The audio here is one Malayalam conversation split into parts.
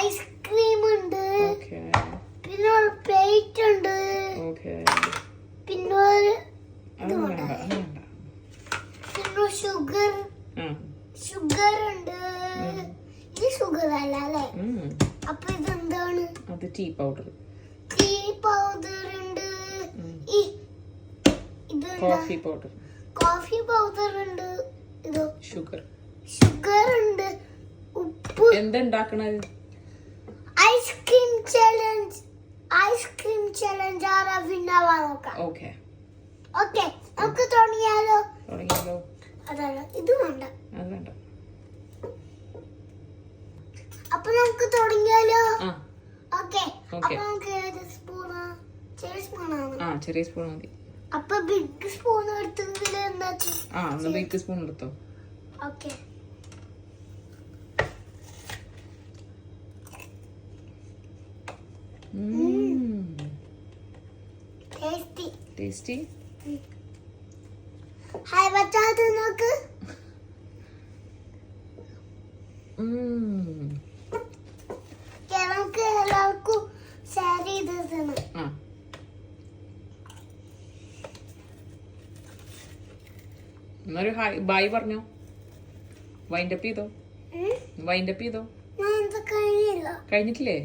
ഐസ്ക്രീം ഉണ്ട് പിന്നെ ഒരു പ്ലേറ്റ് ഉണ്ട് പിന്നെ പിന്നെ ഷുഗർ. ഷുഗർ ഉണ്ട് ഇത് ഷുഗർ അല്ല അല്ലേ അപ്പൊ ഇതെന്താണ്? അത് ടീ പൗഡർ. ടീ പൗഡർ ഉണ്ട് ഈ കോഫി പൗഡർ. കോഫി പൗഡർ ഉണ്ട് ഷുഗർ. ഷുഗർ ഉണ്ട് ഉപ്പ് എന്തുണ്ടാക്കണത് ice cream challenge ice cream challenge ആരാ വിന്നാവാ നോക്കാം. ഓക്കെ ഓക്കെ നമുക്ക് തുടങ്ങിയാലോ? തുടങ്ങിയാലോ? അതാണ് ഇത് വേണ്ട. അത് വേണ്ട. അപ്പൊ നമുക്ക് തുടങ്ങിയാലോ? ഓക്കെ അപ്പൊ നമുക്ക് ഏത് സ്പൂണാ ചെറിയ സ്പൂണാണ് ആ ചെറിയ സ്പൂൺ മതി. അപ്പൊ ബിഗ് സ്പൂൺ എടുത്തെങ്കിൽ എന്താ ആ ബേക്ക് സ്പൂൺ എടുത്തോ. ഓക്കെ ടേസ്റ്റി ഹായ് പറ്റാത്ത നോക്ക് നമുക്ക് എല്ലാവർക്കും ഷെയർ ചെയ്ത് തരണം എന്നൊരു ഹായ് ബായ് പറഞ്ഞോ? വൈൻഡപ്പ് ചെയ്തോ? വൈൻഡപ്പ് ചെയ്തോ? കഴിഞ്ഞിട്ടില്ലേ?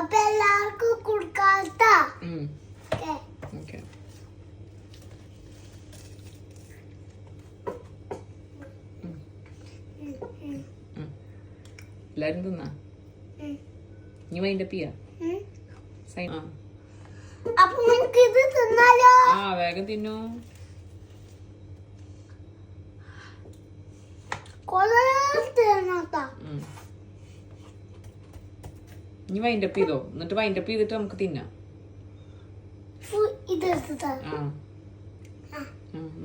അപ്പൊ എല്ലാവർക്കും കൊടുക്കാത്ത. ഓക്കെ. എല്ലാരും തിന്നാ? ഇനി വൈൻഡപ്പ് ചെയ്യാ? സൈൻ ആ. അപ്പൊ നമുക്ക് ഇത് തിന്നാലോ? ആ വേഗം തിന്നു. കൊറേ തിന്നോട്ടാ. ഇനി വൈൻഡപ്പ് ചെയ്തോ? എന്നിട്ട് വൈൻഡപ്പ് ചെയ്തിട്ട് നമുക്ക് തിന്നാം.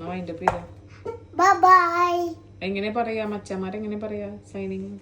വൈൻഡപ്പ് ചെയ്തോ? എങ്ങനെ പറയാ? മച്ചന്മാരെങ്ങനെ പറയാ? സൈനിങ്